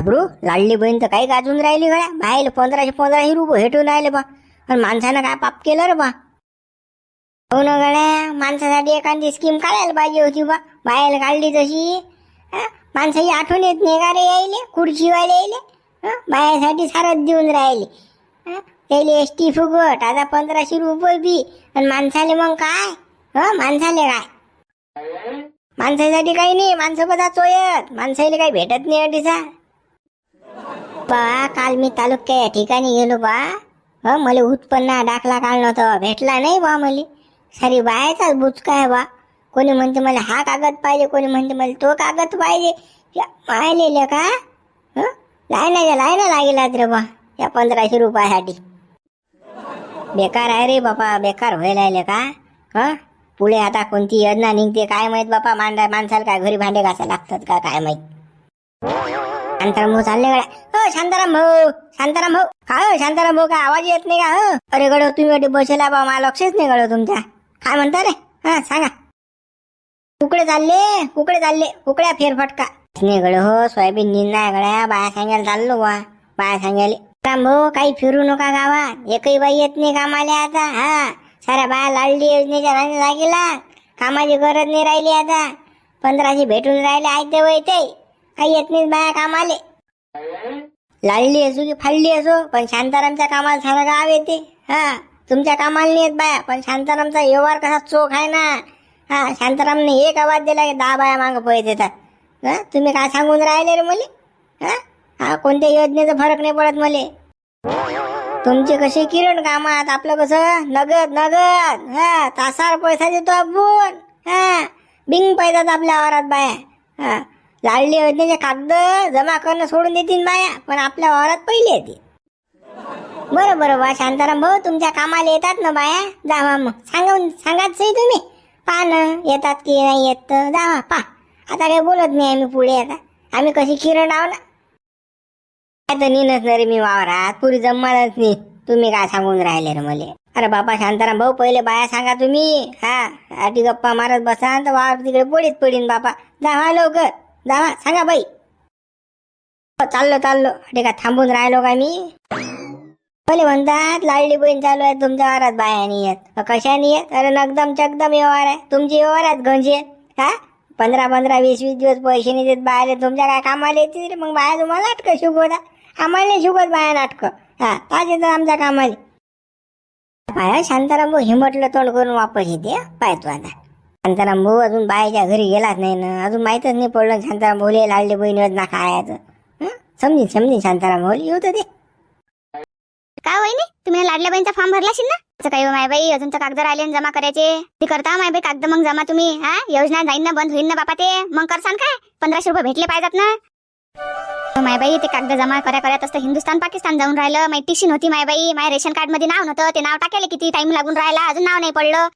घाबरू? लाडली बहीण तर काही गाजून राहिली गळ्या बाहेर पंधराशे पंधराशे रुपये भेटून राहिले बा. आणि माणसानं काय पाप केलं रे बा? हो ना गळ्या माणसासाठी एखादी स्कीम काढायला पाहिजे होती बा. बाहेर काढली तशी. माणसाही माणसाची आठवण येत नाही का रे यायले? खुर्चीवाले यायले? बायासाठी सारच देऊन राहिले. त्याला त्याले एस टी फुकट. आता पंधराशे रुपये बी. आणि माणसाले मग काय? ह? माणसाले काय? माणसासाठी काही नाही. माणसं बघा चोयत. माणसाला काही भेटत नाही अडीचा बा काल मी तालुक्या या ठिकाणी गेलो बा ह मला उत्पन्न दाखला काढणं होतं भेटला नाही बा मला. सारी बायाचाच बुचका आहे बा कोणी म्हणते मला हा कागद पाहिजे कोणी म्हणते मला तो कागद पाहिजे. पाहिलेलं का हं? लायनाच्या लायना लागेलात रे बा या पंधराशे रुपयासाठी. बेकार आहे रे बापा बेकार व्हायला आले का? ह पुढे आता कोणती योजना निघते काय माहीत बापा? मांडा माणसाला काय घरी भांडे घासा लागतात का काय माहीत? शांताराम भाऊ चालले गड्या. हो शांताराम भाऊ शांताराम भाऊ. का हो शांताराम भाऊ काय आवाज येत नाही का हो? अरे गड तुम्ही वाटे बसला बा मला लक्षच नाही गड तुमच्या. काय म्हणता रे? हा सांगा. कुकडे चालले कुकडे चालले कुकड्या फेरफटका नाही गड हो सोयाबीन निंदा गड्या बाया सांगायला चाललो बा बाया सांगायला काम भाऊ काही फिरू नका गावात. एकही बाई येत नाही कामाला आता हा. साऱ्या बाया लाडली योजनेच्या नादी लागेला कामाची गरज नाही राहिली आता. पंधराशे भेटून राहिले आयते वय ते काही येत नाही बाया कामाले. लाडली असो की फाडली असो पण शांतारामच्या कामाला सारं गाव येते. हा तुमच्या कामाला नाही येत बाया पण शांतारामचा व्यवहार कसा चोख आहे ना? हा शांतारामने एक आवाज दिला की दहा बाया मागं पळत येतात. हा तुम्ही काय सांगून राहिले रे मुली? हा हा कोणत्या योजनेचा फरक नाही पडत मले? तुमचे कसे किरण कामात आपलं कसं? नगद नगद. हा तासावर पैसा देतो आपण. हा बिंग पैदात आपल्या आवारात बाया. हा लाडली योजनेचे कागद जमा करणं सोडून देतील बाया पण आपल्या वावरात पहिले येते बरं बरं बा शांताराम भाऊ तुमच्या कामाला येतात ना बाया? जावा मग. सांगून सांगाच सही तुम्ही. पहा ना येतात की नाही येत तर जावा पा. आता काही बोलत नाही आम्ही पुढे आता. आम्ही कशी किरण आहो ना काय तर नेनच ना रे मी वावरात. पुरी जमणारच नाही. तुम्ही काय सांगून राहिले रे मले? अरे बापा शांताराम भाऊ पहिले बाया सांगा तुम्ही. हा आठी गप्पा मारत बसा तर वावर तिकडे पोळीत पडीन बापा. जावा लवकर. जावा सांगा बाई. हो, चाललो चाललो. ठीक आहे थांबून राहिलो का मी? पहिले म्हणतात लाडली बहीण चालू आहे तुमच्या वारात बाया नाही येत. कशाने येत? अरे नगदम चकदम व्यवहार आहे. तुमचे व्यवहार आहेत गंजे हा? पंधरा पंधरा वीस वीस दिवस पैसे नाही देत बाहेर तुमच्या काय कामाला येतील रे? मग बाया तुम्हाला नाटकं शिकवता. आम्हाला नाही शिकवत बाया नाटकं. हा ताज येतात आमच्या कामाला. बाया शांताराम हिमटलं तोंड करून वापस येते पाहतो पाय आता. शांताराम भाऊ अजून बायाच्या घरी गेलाच नाही ना. अजून माहीतच नाही पडलं शांताराम भाऊले लाडली बहीण योजना काय. हं? समजीन समजीन शांताराम भाऊ येऊ तर ते काय वहिनी? तुम्ही लाडल्या बाईंचा फॉर्म भरला असेल ना? असं काही हो माय बाई अजून तर कागद राहिले ना जमा करायचे. ते करता माय बाई कागद मग जमा तुम्ही हा? योजना जाईन ना बंद होईन ना बापा ते. मग करसान काय? पंधराशे रुपये भेटले पाहिजेत ना. हो माय बाई ते कागद जमा कऱ्या करत असतं हिंदुस्थान पाकिस्तान जाऊन राहिलं. माय टिशी नव्हती माय बाई. माझ्या रेशन कार्डमध्ये नाव नव्हतं. ते नाव टाकायला किती टाइम लागून राहिला. अजून नाव नाही पडलं.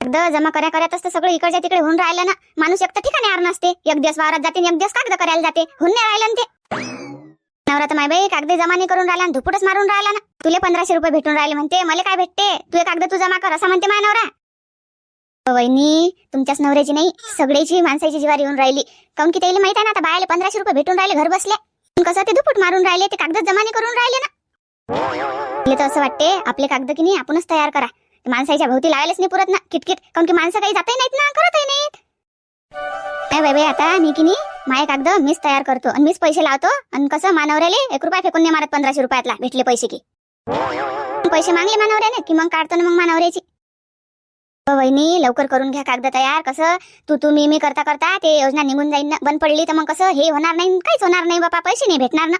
कागद जमा कऱ्या करत असतं सगळं इकडच्या तिकडे होऊन राहिलं ना. माणूस एक तर ठिकाणी आर नसते. एक दिवस वावरात जाते एक दिवस कागद करायला जाते. होऊन नाही राहिलं ते. नवरा तर माय बाई कागद जमा नाही करून राहिला धुपटच मारून राहिला ना. तुले पंधराशे रुपये भेटून राहिले म्हणते. मला काय भेटते? तू कागद तू जमा कर असं म्हणते माय नवरा. वहिनी तुमच्याच नवऱ्याची नाही सगळ्याची माणसाची जिवारी येऊन राहिली. काऊन की त्याला माहीत आहे ना आता बायाला पंधराशे रुपये भेटून राहिले घर बसले पण कसं ते दुपट मारून राहिले ते कागद जमा नाही करून राहिले ना. तर असं वाटते आपले कागद की नाही आपणच तयार करा. माणसाच्या भोवती लावायलाच नाही पुरत ना. किटकिट. काऊन की माणसं काही जातही नाहीत ना करतही नाहीत. काय बाई बाई आता मी की नाही माय कागद मीच तयार करतो आणि मीच पैसे लावतो आणि कसं मानवऱ्याले एक रुपया फेकून नाही मारत पंधराशे रुपयातला भेटले पैसे की. पैसे मागले मानवऱ्याने की मग काढतो ना मग मानवऱ्याची. हो वहिनी लवकर करून घ्या कागद तयार. कसं? तू तू मी मी करता करता ते योजना निघून जाईन ना. बंद पडली तर मग कसं? हे होणार नाही काहीच होणार नाही बापा. पैसे नाही भेटणार ना.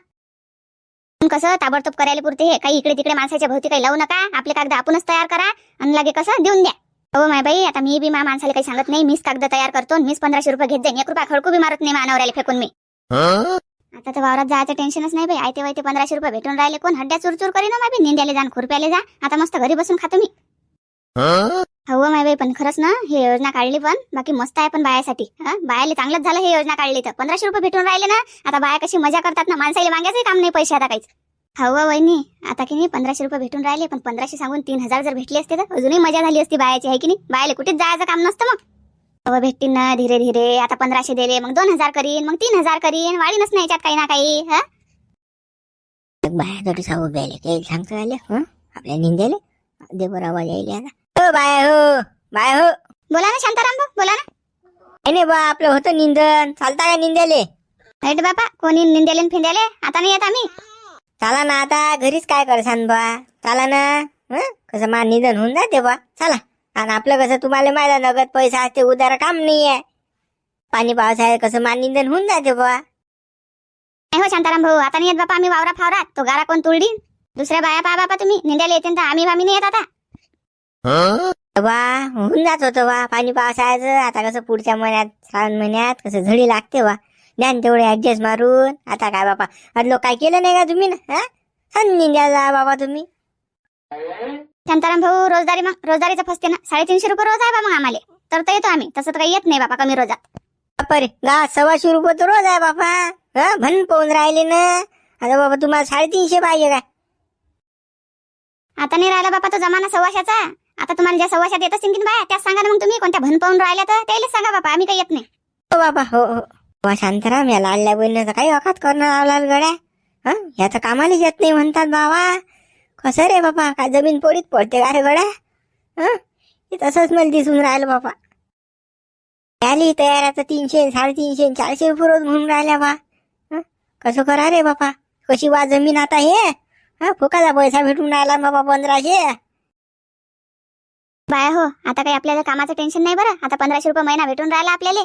कसं ताबडतोब करायला पुरते हे? काही इकडे तिकडे माणसाच्या भोवती काही लावू नका. आपले कागद आपणच तयार करा आणि लागे कसं देऊन द्या. हो माय बाई आता मी बी मा माणसाला काही सांगत नाही. मीच कागद तयार करतो मीच पंधराशे रुपये घेत जाईन. एक रुपया खडकू बी मारत नाही मानवऱ्याला फेकून मी. आता तर वावरात जायचं टेन्शनच नाही बाई. आयते वायते पंधराशे रुपये भेटून राहिले कोण? हड्ड्या चुरचूर करीन हो ना बी निंद्याला जा खुरप्याला जा. आता मस्त घरी बसून खातो मी. हो माय बाई पण खरंच ना ही योजना काढली पण बाकी मस्त आहे पण बायासाठी. हा बायाला चांगलंच झालं ही योजना काढली तर. पंधराशे रुपये भेटून राहिले ना आता बाया कशी मजा करतात ना माणसाला मागायचंही काम नाही पैसे आता काहीच. हो वहिनी आता की नाही पंधराशे रुपये भेटून राहिले पण पंधराशे सांगून तीन हजार जर भेटले असते तर अजूनही मजा झाली असती बायाची आहे की नाही? बायाला कुठेच जायचं काम नसतं मग. अहो भेटतील ना धीरे धीरे आता पंधराशे दिले मग दोन हजार करीन मग तीन हजार करीन वाढीनच नाही याच्यात काही ना काही हा? बाया सांगू प्यायले काही सांगतो आले? हं? आपल्या निंद्याले? दे बरं आवाज यायले आता. हो बाय हो बाय हो. बोला ना शांताराम भाऊ बोला ना. काही नाही बा आपलं होतं निंदन. चालता का निंद्याले? राईट बापा कोणी निंद्याले न फिंद्याले? आता नाही येत आम्ही. चला ना आता घरीच काय करसान बा? चला ना हं? कसं मा निधन होऊन जाते बा. चला. आणि आपलं कसं तुम्हाला माहिती आहे, नगद पैसा असते उदार काम नाही आहे. पाणी पावस आहे कसं मा निंदन होऊन जाते बा. नाही हो शांताराम भाऊ आता नाही येत बापा आम्ही वावरा फावरात. तो गारा कोण तुळडीन दुसऱ्या बाया पहा बापा तुम्ही निंद्याला येते आम्ही आम्ही नाही येत आता. बा होऊन जात होतं बा पाणी पावसाळ्याचं. आता कसं पुढच्या महिन्यात श्रावण महिन्यात कसं झडी लागते बा. ध्यान तेवढे ऍडजस्ट मारून आता काय बापा. आज लोक काय केलं नाही का तुम्ही? ना हा निंद्या जा बाबा तुम्ही. शांताराम भाऊ रोजदारी मग रोजदारीचं फसते ना. साडेतीनशे रुपये रोज आहे बा मग आम्हाला. तर तर येतो आम्ही. तसं तर काही येत नाही बापा कमी रोजात. बापरे गावात सव्वाशे रुपये तर रोज आहे बापा. हा भन पाहून राहिले ना. आता बाबा तुम्हाला साडेतीनशे पाहिजे काय? आता नाही राहिला बापा तो जमाना सव्वाशाचा. आता तुम्हाला ज्या सव्वाशात येत असतील की बाया त्या सांगा ना मग तुम्ही. कोणत्या भन पाहून राहिल्या तर त्यालाच सांगा बापा आम्ही काही येत नाही. हो बाबा हो हो. बा शांताराम या लाडल्या बहिणीचं काही वखात करणार आला गड्या. हा? याचं कामालाच येत नाही म्हणतात बाबा. कसं रे बाबा का जमीन पोळीत पडते का रे गड्या? हा? हे तसंच मला दिसून राहिलं बाबा आली तयार आता तीनशे साडेतीनशे चारशे रुपये म्हणून राहिल्या बा. कसं करा रे बापा? कशी वा जमीन आता हे? हा? फुकाचा पैसा भेटून राहिला बाबा पंधराशे. बाया हो. आता काही आपल्याला कामाचं टेन्शन नाही बरं. आता पंधराशे रुपये महिना भेटून राहिला आपल्याला.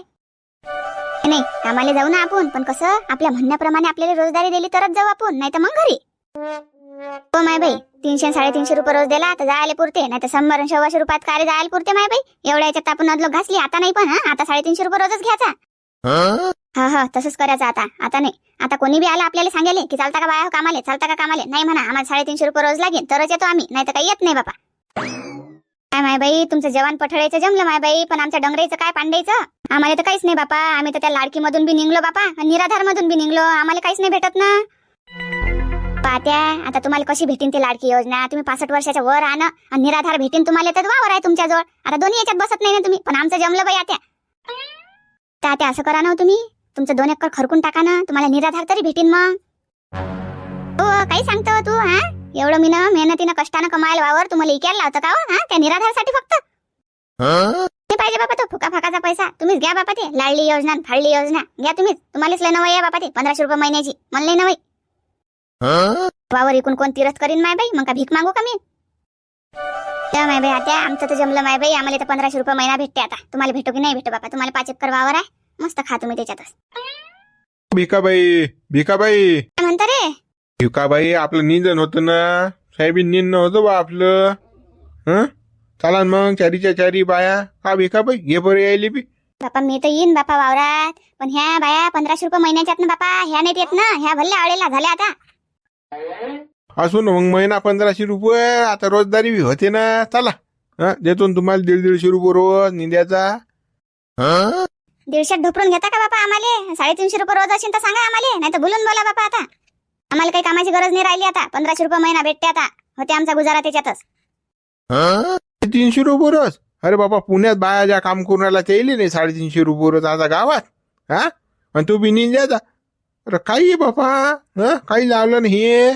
नाही कामाला जाऊ ना आपण. पण कसं आपल्या म्हणण्याप्रमाणे आपल्याला रोजदारी दिली तरच जाऊ आपण. नाही तर मग घरी. हो माय बाई. तीनशे साडेतीनशे रुपये रोज दिला तर जायला पुरते. नाही तर शंभर सव्वाशे रुपयात कार्य जायला पुरते माय बाई. एवढ्या याच्यात आपण अदलो घासली. आता नाही पण हा. आता साडेतीनशे रुपये रोजच घ्यायचा. हा? हा तसंच करायचं आता. आता नाही. आता कोणी बी आला आपल्याला सांगेल की चालता का बाया हो कामाले? चालता का कामाले? नाही म्हणा. आम्हाला साडेतीनशे रुपये रोज लागेल. तरच येतो आम्ही. नाही तर काही येत नाही बापा. काय माय बाई तुमचं जवान पठडायचं जमलं माय बाई पण आमच्या डोंगराचं काय पांडायचं? आम्हाला तर काहीच नाही बापा आम्ही तर त्या लाडकी मधून बी निघलो बापा निराधार मधून बी निघलो आम्हाला काहीच नाही भेटत ना. पात्या आता तुम्हाला कशी भेटीन ती लाडकी योजना? तुम्ही पासष्ट वर्षाच्या वर आण आणि निराधार भेटीन तुम्हाला तर वावर आहे तुमच्याजवळ. आता दोन्ही याच्यात बसत नाही ना तुम्ही पण आमचं जमलं बाई आत्या त्या असं करा ना हो तुम्ही. तुमचं दोन एकर खरकून टाका ना तुम्हाला निराधार तरी भेटीन मग. हो काही सांगतो तू हा? एवढं मी ना मेहनतीनं कष्टानं कमायला वावर तुम्हाला इकायला लावतं का हो? हा? त्या निराधारसाठी फक्त. नाही पाहिजे बाबा तो फुका फाकाचा पैसा. तुम्हीच घ्या बापा ते. लाडली योजना फाळली योजना. घ्या तुम्हीच. तुम्हालाच लय नवं आहे बापा ते. पंधराशे रुपये महिन्याची. मला लय वावर इकून कोण तीरथ करीन माय बाई? मग का भीक मागू का मी? त्या माय बाई आता आमचं तर जमलं माय बाई. आम्हाला तर पंधराशे रुपये महिना भेटते आता. तुम्हाला भेटो की नाही भेटो बापा तुम्हाला पाच एकर वावर आहे. मस्त खा तुम्ही त्याच्यातच. भिकाबाई भिकाबाई. काय म्हणता रे? भिकाबाई आपलं निंदन होतं ना? साहेबीन निंदन होतं बा आपलं. हं? चला न मग चारीच्या चारी बाया. का भिकाबाई घे बरं यायली बी. बापा मी तर येईन बापा वावरात. पण ह्या बाया पंधराशे रुपये महिन्याच्यात ना बापा. ह्या नाहीत येत ना. ह्या भल्ल्या आळेला झाल्या आता. असू ना मग महिना पंधराशे रुपये. आता रोजदारी बी होते ना. चला. हं? देतो ना तुम्हाला दीड दीडशे रुपये रोज निंद्याचा. हं? दीडशे ढोपरून घेता का बापा आम्हाला? साडेतीनशे रुपये रोज असेल तर सांगा आम्हाला. नाही तर बोलून बोला बापा आता. आम्हाला काही कामाची गरज नाही राहिली आता. पंधराशे रुपये महिना भेटते आता. होते आमचा गुजारा त्याच्यातच. तीनशे रुपये रोज? अरे बाबा पुण्यात बाया ज्या काम करून राहिला ते नाही साडेतीनशे रुपये आता गावात. हा? आणि तू बी निंद्याचा अरे काही बापा हं? काही लावलं नाही हे?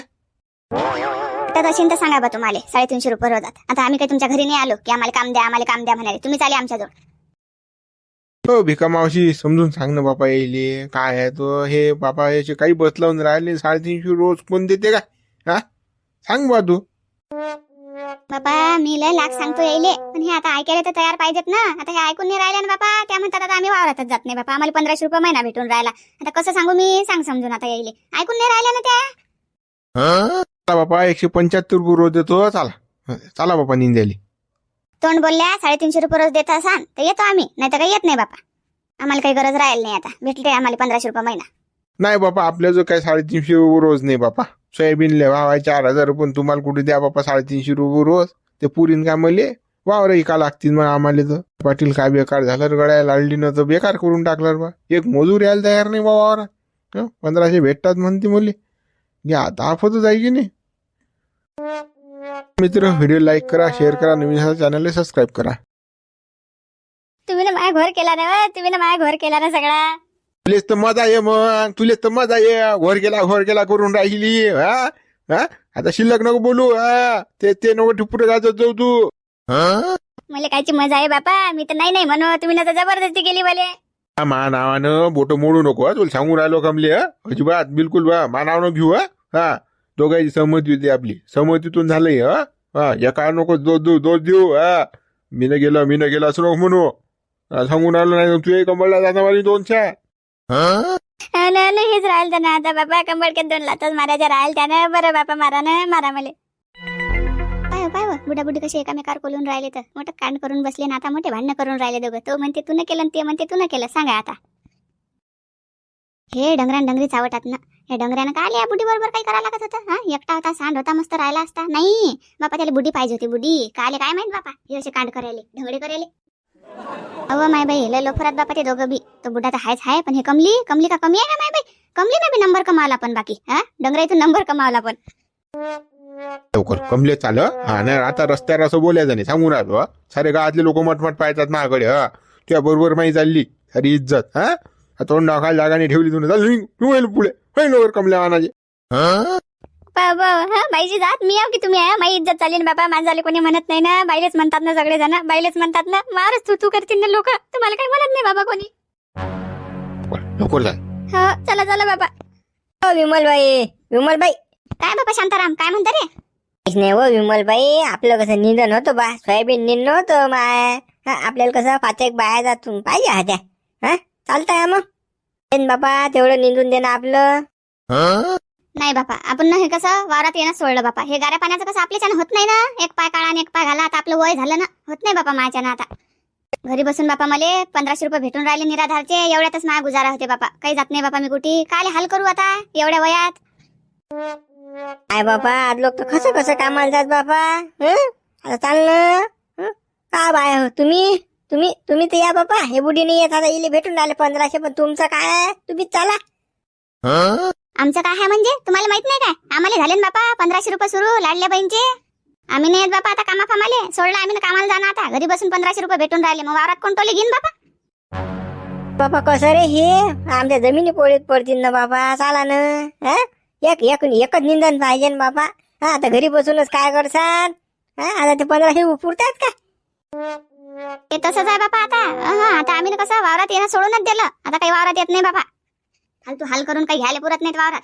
तर असेल तर सांगा बा तुम्हाला साडेतीनशे रुपये रोजात आता. आम्ही काही तुमच्या घरी नाही आलो की आम्हाला काम द्या आम्हाला काम द्या म्हणाले. तुम्ही चाले आमच्याजवळ. हो भिका मावशी समजून सांग ना बापा येईल काय आहे तो? हे बापा याचे काही बस लावून राहिले साडेतीनशे रोज कोण देते का हा? सांग बा तू. बापा मी लय लाख सांगतो यायले. पण हे आता ऐकायला तर तयार पाहिजेत ना. आता हे ऐकून नाही राहिले ना बापा. त्या म्हणतात आता आम्ही वावरातच जात नाही बापा. आम्हाला पंधराशे रुपये महिना भेटून राहिला. आता कसं सांगू मी? सांग समजून आता यायले. ऐकून नाही राहिल्या ना त्या? हं? चला बापा एकशे पंच्याहत्तर रुपये रोज देतो. चला. चला बापा निंद्याली. तोंड बोलल्या साडेतीनशे रुपये रोज देत असाल तर येतो आम्ही नाही तर काही येत नाही बापा. आम्हाला काही गरज राहील नाही आता भेटले आम्हाला पंधराशे रुपये महिना? नाही बापा आपल्या जो काय साडेतीनशे रुपये रोज नाही बापा. सोयाबीन वावाय चार हजार पण तुम्हाला कुठे द्या बापा साडेतीनशे रुपये रोज? ते पुरीन का मले वावर एका लागतील मग आम्हाला तर. पाटील काय बेकार झालं रे गड्या लाडली तर बेकार करून टाकलं बा एक मजूर यायला तयार नाही बा वावरात. पंधराशे भेटतात म्हणते मुली. घ्या आता आफतच आहे की नाही? मित्र व्हिडिओ लाईक करा शेअर करा नवीन चॅनलला सबस्क्राईब करा. तुम्ही ना माझ्या घोर केला ना तुम्ही ना माझ्या घोर केला ना सगळा. तुलेच तर मजा ये मग तुलेच तर मजा ये. घोर गेला घोर गेला करून राहिली हा? हा? आता शिल्लक नको बोलू हा? ते ते नको पुढे जायचं जाऊ तू. हा? मला कायची मजा आहे बापा मी तर नाही नाही म्हणू तुम्ही ना तर जबरदस्ती केली मले. हा, मा नावानं बोट मोडू नको हा? तुला सांगून राहिलो कमले हा? अजिबात बिलकुल बा मा नावानं घेऊ हा? हा? दोघांची सहमती होती आपली. सहमतीतून झालंय हा? हा एका नको दोष देऊ दोष देऊ हा? मी न गेलो मी न गेलो असं नको म्हणू. सांगून आलो नाही तू कमळला जाणार वाली दोन चार हेच राहील त्यानं. आता बापा कंबडक्यात दोन लातच मारायच्या राहील त्यानं. बरं बापा मारा ना मारा मले. पाय हो, पाय हो. बुडा बुडी कशी एकामेकार कोलून राहिले तर. मोठं कांड करून बसले ना आता मोठे भांडणं करून राहिले दोघं. तो म्हणते तू न केलं ते म्हणते तू न केलं. सांगा आता. हे डंगरान डंगरी चावटात ना. हे डंगऱ्यानं काय आले या बुडी बरोबर काही करायला लागत होतं? हा? एकटा होता सांड होता मस्त राहिला असता. नाही. बापा त्याला बुडी पाहिजे होती बुडी का आले काय माहीत बापा? हे असे कांड करायले ढंगडे करायले. अव माय बाई लय लोफरात बापा ते दोघं बी. तो बुडा तर हायच हाय पण हे कमली? कमली का कमी आहे का माय बाई? कमली ना बी नंबर कमावला पण बाकी हा? डंगराईतून नंबर कमावला पण. लवकर. कमले चाल हा? नाही आता रस्त्यावर असं बोलायचं नाही. सांगून राहतो सारे गावातले लोक मटमट पाहतात माझ्याकडे हा? तुझ्या बरोबर माही चालली. सारी इज्जत हा? तोंड जागा नाही ठेवली तुला पुढे. लवकर कमल्या वानाचे हा हा बाईची जात. मी आहो की तुम्ही आहे माझी इज्जत चालेल बाबा. माणसाले कोणी म्हणत नाही ना. बाईलेच म्हणतात ना सगळे जण बाईलेच म्हणतात ना मारच तू तू करतील ना लोक. तुम्हाला काही म्हणत नाही बाबा कोणी? लवकर जा. हो चला चला बाबा. हो विमलबाई. विमलबाई. काय बाबा शांताराम? काय म्हणता रे? काहीच नाही हो विमलबाई. आपलं कसं निंदन होतं बा. सोयाबीन निंदन होतं माय हा, आपल्याला कसं पाच एक बाया जातून पाहिजे होत्या हा? चालतंय मग. देन बाबा तेवढं निंदून दे ना आपलं. नाही बापा आपण ना हे कसं वावरात येणं सोडलं बापा हे गाऱ्या पाण्याचं कसं आपल्याच्यानं होत नाही ना. एक पाय काढा आणि एक पाय घाला. आता आपलं वय झालं ना. होत नाही बापा माझ्यानं आता. घरी बसून बापा मले पंधराशे रुपये भेटून राहिले निराधारचे. एवढ्यातच माझा गुजारा होते बापा काही जात नाही बापा मी कुठे. काय हाल करू आता? एवढ्या वयात. काय बापा आज लोक तर कसं कसं कामाला जात बापा हं? आता चाल ना. हं? का बाय हो तुम्ही? तुम्ही तुम्ही तर या बापा हे बुढी नाही येत आता इले भेटून राहिले पंधराशे पण तुमचं काय तुम्ही चाला. आमचं काय आहे म्हणजे? तुम्हाला माहीत नाही काय? आम्हाला झाले ना बापा पंधराशे रुपये सुरू लाडल्या बहिणीचे. आम्ही नाही येत बापा आता कामा फामाले. सोडलं आम्ही ना कामाला जाणार आता. घरी बसून पंधराशे रुपये भेटून राहिले. मग वावरात कोण टोले घेईन बापा? बापा कसं रे हे? आमच्या जमिनी पोळीत पडतील ना बाबा चाला ना. हं? एक एक एकच निंदन पाहिजे ना बाबा हा आता घरी बसूनच काय करसान? हा आता ते पंधराशे पुरतात का? ते तसंच आहे बापा आता. अहं, आता आम्ही ना कसं वावरात येणं सोडूनच दिलं. आता काही वावरात येत नाही बापा. फालतू हाल करून काही घ्यायला पुरत नाहीत वावरात.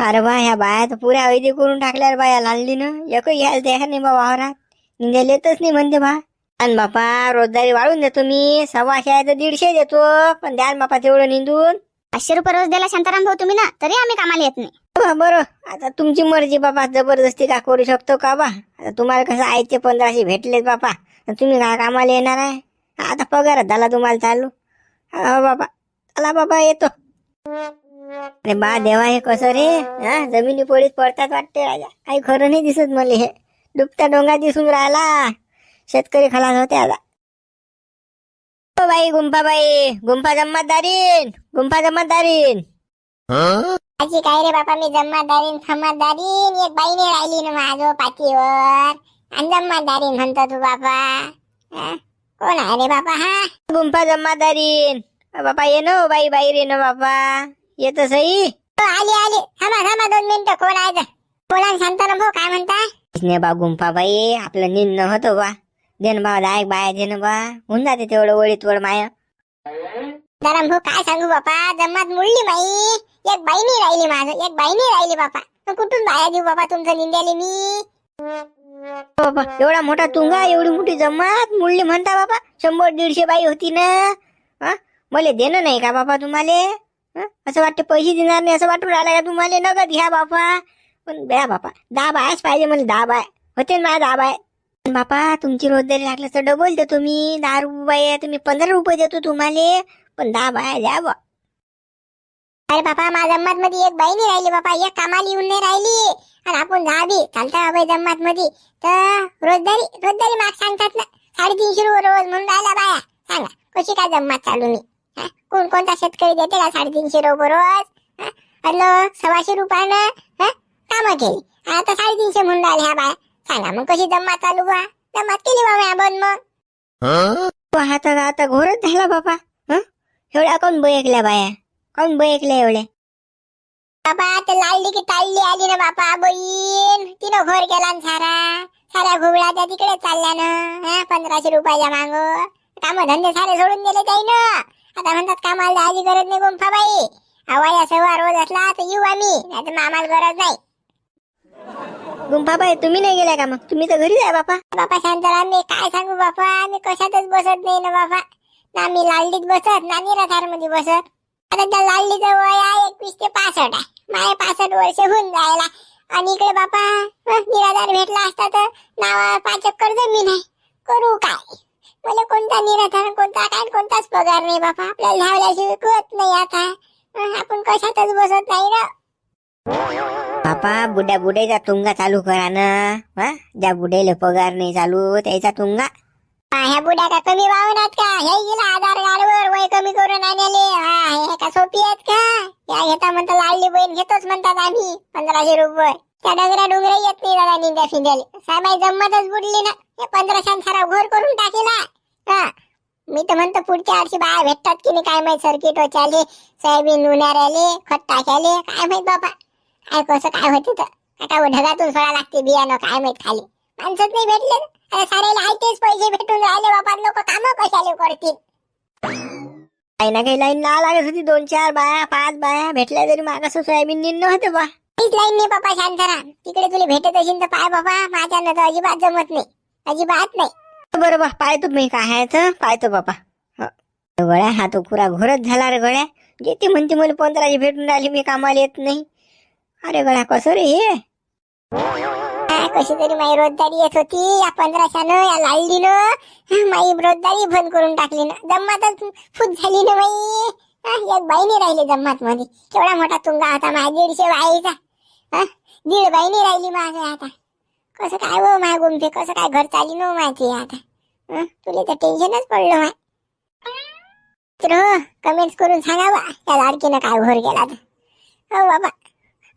अरे बा ह्या बाया तर पुऱ्या वैदी करून टाकल्या रे बाया लालली ना एकही घ्यायला तयार नाही बा वावरात. निंदायला येतच नाही म्हणते बा. आणि बापा रोजदारी वाढून देतो मी. सव्वाशे आहे तर दीडशे देतो. पण द्या ना बापा तेवढं निंदून. पाचशे रुपये रोज द्यायला शांताराम भाऊ तुम्ही ना तरी आम्ही कामाला येत नाही. बा, बरं. आता तुमची मर्जी बाबा जबरदस्ती का करू शकतो का बा? आता तुम्हाला कसं आईचे पंधराशे भेटलेत बापा. तुम्ही काय कामाला येणार आहे? आता पगार झाला तुम्हाला चालू. हा बाबा चला बाबा येतो. अरे बा देवा हे कसं रे? हा जमिनी पोळीत पडतात वाटते राजा. काही खरं नाही दिसत मला हे. डुबता डोंगा दिसून राहिला. शेतकरी खलास होते आता. हो बाई गुंफाबाई गुंफा जम्मतदारीन गुंफा जमातदारीन. आजी काय रे बापा मी जम्मादारीन फम्मादारीन एक बाईने राहिली ना माझं पाठीवर. आणि म्हणतो तू अं? कोण आहे रे बापा हा? गुंफा जमादारीन बापा ये न बाई बाई रे न बापा. येत सई? हो, आली आली. थांबा थांबा दोन मिनिटं. कोण आहे ते? बोला ना शांताराम भाऊ काय म्हणता? ने बा गुंफा बाई आपलं निन्न होतं बा. देन बा दायक बाया देन बा. होऊन जाते तेवढं वळीत वळ माय. शांताराम भाऊ काय सांगू बापा? जम्मात मुडली बाई. एक बाईनी राहिली माझं एक बाईनी राहिली बापा. मग कुठून बाया देऊ बाबा तुमचं निंद्याले मी? बाबा एवढा मोठा तुंगा एवढी मोठी जमात मुळली म्हणता बाबा शंभर दीडशे बाई होती ना. हा? मला देणं नाही का बाबा तुम्हाला? असं वाटतं पैसे देणार नाही असं वाटून राहिलं का तुम्हाला? नगद घ्या बापा. पण द्या बापा दहा बायाच पाहिजे मला दहा बाय. होते ना माझ्या दहा बाय. बापा तुमची रोजदारी लागलं तर डबल देतो मी. दहा रुपये तुम्ही पंधरा रुपये देतो तुम्हाला. पण दहा बाया द्या बा अरे बापा माझ्या मध्ये एक बाईनी राहिली बापा एक कामाला येऊन नाही राहिली. आणि आपण दहावी चालता बाई जम्मात मध्ये तर रोजदारी रोजदारी माग सांगतात ना. साडेतीनशे रुपये रोज म्हणून राहिला बाया. सांगा कशी काय जम्मात चालू मी? हा? कोण कोणता शेतकरी देते का साडेतीनशे रुपये रोज? हॅलो सव्वाशे रुपयानं हा? कामं केली. आता साडेतीनशे म्हणून राहिले ह्या बाया. सांगा मग कशी जम्मात चालू बा जम्मात केली बाबा बंद मग. हा आता आता घोरच झाला बाबा हा? एवढ्या कोण बयकल्या बाया? कोण बयकल्या एवढ्या बाबा ते लाडली की ताळली आली ना बापा बहीण. तिनं घोर केला न सारा. साऱ्या घुबळा त्या तिकडे चालल्या ना पंधराशे रुपयाच्या मांग. काम धंदे सारे सोडून दिले त्याईनं. आता म्हणतात कामाला जायची गरज नाही गुंफाबाई. हवाया सव्वा रोज असला तर येऊ आम्ही नाही तर आम्हाला गरज नाही. गुंफाबाई तुम्ही नाही गेल्या का मग? तुम्ही तर घरीच आहे बापा. बापा शांताराम मी काय सांगू बापा? मी कशातच बसत नाही ना बापा. ना मी लालडीत बसत ना निराधारमध्ये बसत. आता दलालीचं वय आहे एकवीस ते पासष्ट आहे. माझे पासष्ट वर्ष होऊन जायला. आणि इकडे बापा निराधार भेटला असता तर नावा पाच एकर जमीन आहे. करू काय? मला कोणता निराधार कोणता काय कोणताच पगार नाही बापा. आपल्याला धावल्याशिवाय कळत नाही आता. आपण कशातच बसत नाही ना. बापा बुड्या बुड्याचा तुंगा चालू करा ना. हा ज्या बुड्याला पगार नाही चालू त्याचा तुंगा. ह्या बुड्या का कमी वाहनात का? हे गेला आधार कार्डवर वय कमी करून आणले. हा हे का सोपी आहेत का? या घेता म्हणता लाडली बहीण घेतोच म्हणतात आम्ही पंधराशे रुपये. त्या डगऱ्या डोंगऱ्या येत नाही दादा निंद्या फिंद्याले. साहेबाई जम्मतच बुडली ना. हे पंधराशे सारा घोर करून टाकेला. हा मी तर म्हणतो पुढच्या वर्षी बाया भेटतात की नाही काय माहीत सर्किट वचाले सोयाबीन उन्हाळ्याले खत टाकाले काय माहीत बाबा. काय कसं काय होते तर. आता ढगातून सोडा लागते बियाणं काय माहीत खाली. माणसंच नाही भेटले. ना सारेला आयतेच पैसे भेटून राहिले बाबा लोक काम कशाले करतील? काही ना काही लाईन लावा लागत होती दोन चार बाया पाच बाया भेटल्या तरी मागास सोयाबीन निन्न होते बा. काहीच लाईन नाही बाबा शांताराम तिकडे तुला भेटत असेल तर पाय बाबा माझ्यानं तर अजिबात जमत नाही. अजिबात नाही. बरं बा पाहतो मी काय आहे तर पाहतो बापा हं. गळ्या हा तो पुरा घोरच झाला रे गळ्या जेथे म्हणते मला पंधराशे भेटून राहिली मी कामाला येत नाही. अरे गळ्या कसं रे हा, कशी तरी माई रोजदारी येत होती या पंधराशानं या लालडीनं. माई रोजदारी बंद करून टाकली ना. जम्मातच फूट झाली ना माई एक बाईने राहिली जम्मात मध्ये केवढा मोठा तुंगा होता माझ्या दीडशे बाईचा. हा, दीड बाईने राहिली माझ्या आता. कसं काय हो माय गुमते कसं काय घर चाली नो हो माहिती आता. तुला तर टेन्शनच पडलं माय. मित्र कमेंट्स करून सांगा बा त्या लाडकीनं काय घोर केला तर. हो बाबा.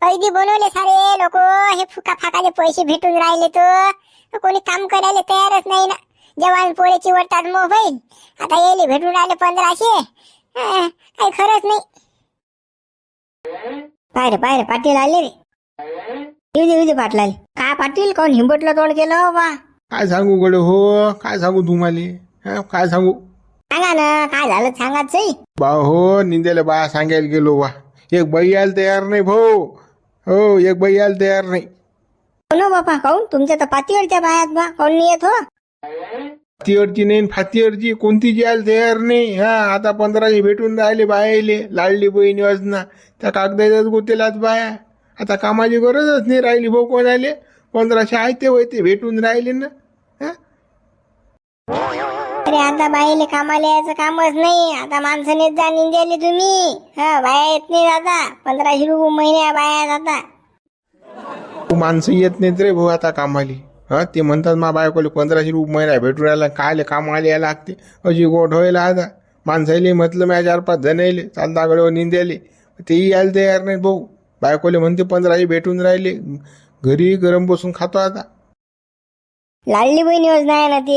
कैदी बनवले सारे लोक. हे फुका फाकाचे पैसे भेटून राहिले तर कोणी काम करायला तयारच नाही ना. जवान पोरेची वरतात मोबाईल. आता येले भेटून राहिले पंधराशे. काही खरंच नाही. पाय रे पाय रे पाटील आले रे. येऊ दे येऊ दे पाटला काय पाटील? कोण हिंबटलं तोंड केलं? बा काय सांगू गडे हो? काय सांगू तुम्हाला? काय सांगू? सांगा ना काय झालं सांगाच बा हो निंद्याला बा सांगायला गेलो बा एक बाई यायला तयार नाही भाऊ. हो एक बाई यायला तयार नाही. हो बापा काऊन? तुमच्या तर पातीवरच्या बायात बा. कोण नाही येत हो? फातीवरची नाही फातीवरची कोणतीच यायला तयार नाही. हा आता पंधराशे भेटून राहिले बायाले. लाडली बहीण योजना. त्या कागदाच्याच गोतेलाच बाया. आता कामाची गरजच नाही राहिली भाऊ कोण आले पंधराशे आहे ते होय ते भेटून राहिले ना. अरे आता बाईले कामाला यायचं कामच नाही. आता माणसाने नेत जा निंद्याले तुम्ही. हा बाया येत नाही आता पंधराशे रुपये महिन्या बाया आहेत तू माणसं येत नाहीत रे भाऊ आता कामाली. हा ते म्हणतात मा बायकोले पंधराशे रुपये महिना भेटून राहिला कायले कामाला यायला लागते. अशी गोठ व्हायला आता. माणसाले म्हटलं माझ्या चार पाच जण यायले चालता गडे निंद्याले तेही यायला तयार नाहीत भाऊ. बायकोले म्हणते पंधराशे भेटून राहिले. घरी गरम बसून खातो आता. लाडली बहीण योजना आहे ना ते.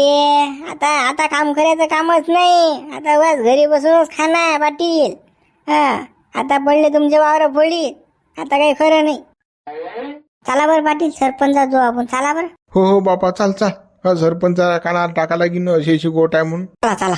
आता आता काम करायचं कामच नाही. आता बस घरी बसूनच खाणं आहे पाटील. हा आता पडले तुमचे वावर फोडी आता काही खरं नाही. चला बरं पाटील सरपंचा जो आपण. चला बरं. हो हो बापा चाल चाल. हा सरपंचाला कानाला टाकायला की अशी अशी गोट आहे म्हणून. चला चला.